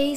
Praise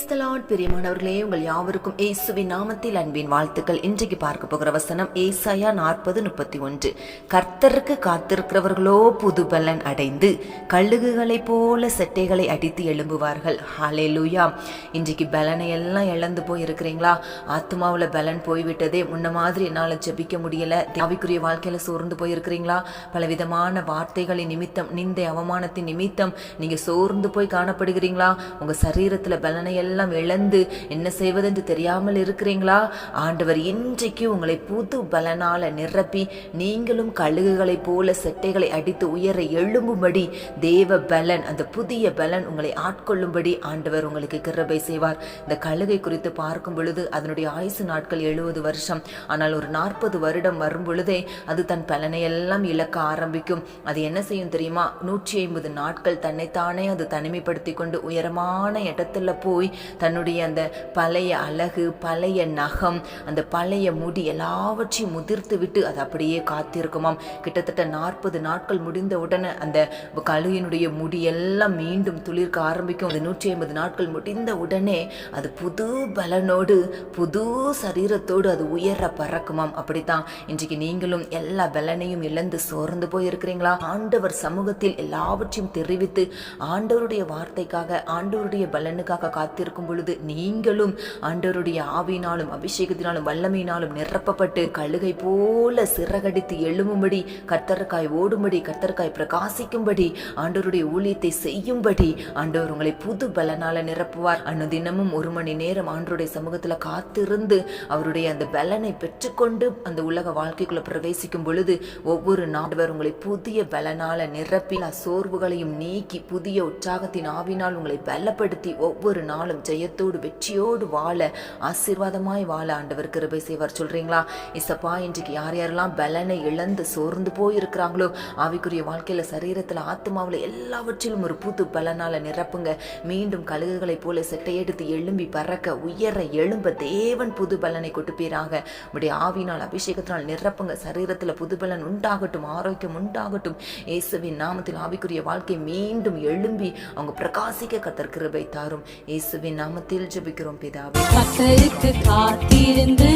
பிரியமானவர்களே. உங்கள் யாவருக்கும் இயேசுவின் நாமத்தில் அன்பின் வாழ்த்துக்கள். இன்றைக்கு பார்க்க போகிற வசனம் ஏசாயா நாற்பது முப்பத்தி ஒன்று. கர்த்தருக்கு காத்திருக்கிறவர்களோ புது பலன் அடைந்து கழுகுகளைப் போல செட்டைகளை அடித்து எழும்புவார்கள். ஹalleluya இன்றைக்கு பலனை எல்லாம் இழந்து போய் இருக்கிறீங்களா ஆத்மாவில் பலன் போய்விட்டதே. முன்ன மாதிரி என்னால் ஜெபிக்க முடியல. ஆவிக்குரிய வாழ்க்கையில் சோர்ந்து போயிருக்கிறீங்களா? பலவிதமான வார்த்தைகளின் நிமித்தம் நிந்தை அவமானத்தின் நிமித்தம் நீங்க சோர்ந்து போய் காணப்படுகிறீங்களா? உங்கள் சரீரத்தில் பலனை எல்லாம் இழந்து என்ன செய்வதென்று தெரியாமல் இருக்கிறீங்களா? ஆண்டவர் இன்றைக்கு உங்களை புது பலனால நிரப்பி நீங்களும் கழுகுகளைப் போல செட்டைகளை அடித்து உயர எழும்பும்படி தேவ பலன் அந்த புதிய பலன் உங்களை ஆட்கொள்ளும்படி ஆண்டவர் உங்களுக்கு கிருபை செய்வார். இந்த கழுகை குறித்து பார்க்கும் பொழுது அதனுடைய ஆயுசு நாட்கள் எழுபது வருஷம். ஆனால் ஒரு நாற்பது வருடம் வரும் பொழுதே அது தன் பலனை எல்லாம் இழக்க ஆரம்பிக்கும். அது என்ன செய்யும் தெரியுமா? நூற்றி ஐம்பது நாட்கள் தன்னைத்தானே அது தனிமைப்படுத்தி கொண்டு உயரமான இடத்துல போய் போய் தன்னுடைய அந்த பழைய அழகு பழைய நகம் அந்த பழைய முடி எல்லாவற்றையும் முதிர்த்து விட்டு அது அப்படியே காத்திருக்குமாம். கிட்டத்தட்ட நாற்பது நாட்கள் முடிந்த உடனே அந்த கழுகினுடைய முடி எல்லாம் மீண்டும் துளிர்க்க ஆரம்பிக்கும். அந்த நூற்றி ஐம்பது நாட்கள் முடிந்த உடனே அது புது பலனோடு புது சரீரத்தோடு அது உயர பறக்குமாம். அப்படித்தான் இன்றைக்கு நீங்களும் எல்லா பலனையும் இழந்து சோர்ந்து போயிருக்கிறீங்களா? ஆண்டவர் சமூகத்தில் எல்லாவற்றையும் தெரிவித்து ஆண்டவருடைய வார்த்தைக்காக ஆண்டவருடைய பலனுக்காக காத்து காத்திருக்கும் பொழுது நீங்களும் ஆண்டவருடைய ஆவினாலும் அபிஷேகத்தினாலும் வல்லமையினாலும் நிரப்பப்பட்டு கழுகை போல சிறகடித்து எழும்பும்படி கர்த்தருக்காய் ஓடும்படி கர்த்தருக்காய் பிரகாசிக்கும்படி ஆண்டவருடைய ஊழியத்தை செய்யும்படி ஆண்டவர் உங்களை புது பலனால நிரப்புவார். அனுதினமும் ஒரு மணி நேரம் ஆண்டருடைய சமூகத்தில் காத்திருந்து அவருடைய அந்த பலனை பெற்றுக்கொண்டு அந்த உலக வாழ்க்கைக்குள்ள பிரவேசிக்கும் பொழுது ஒவ்வொரு நாடுவர் உங்களை புதிய பலனால நிரப்பி சோர்வுகளையும் நீக்கி புதிய உற்சாகத்தின் ஆவினால் உங்களை பலப்படுத்தி ஒவ்வொரு நாளும் ஜெயத்தோடு வெற்றியோடு வாழ ஆசீர்வாதமாய் வாழ ஆண்டவர் கிருபை செய்வார். சொல்றீங்களா? இசப்பா இன்றைக்கு யார் யாரெல்லாம் பலனை இழந்து சோர்ந்து போயிருக்கிறாங்களோ ஆவிக்குரிய வாழ்க்கையில சரீரத்தில் ஆத்மாவில் எல்லாவற்றிலும் ஒரு புது பலனால நிரப்புங்க. மீண்டும் கழுகுகளைப் போல செட்டையெடுத்து எழும்பி பறக்க உயர எழும்ப தேவன் புது பலனை கொட்டுப்பீராக உடைய ஆவினால் அபிஷேகத்தினால் நிரப்புங்க. சரீரத்தில் புது பலன் உண்டாகட்டும் ஆரோக்கியம் உண்டாகட்டும். இயேசுவின் நாமத்தில் ஆவிக்குரிய வாழ்க்கை மீண்டும் எழும்பி அவங்க பிரகாசிக்க கத்தர் கிருபை தாரும். இயேசு இயேசுவின் நாமத்தில் ஜெபிக்கிறோம் பிதாவே. கத்தருக்கு காத்திருந்து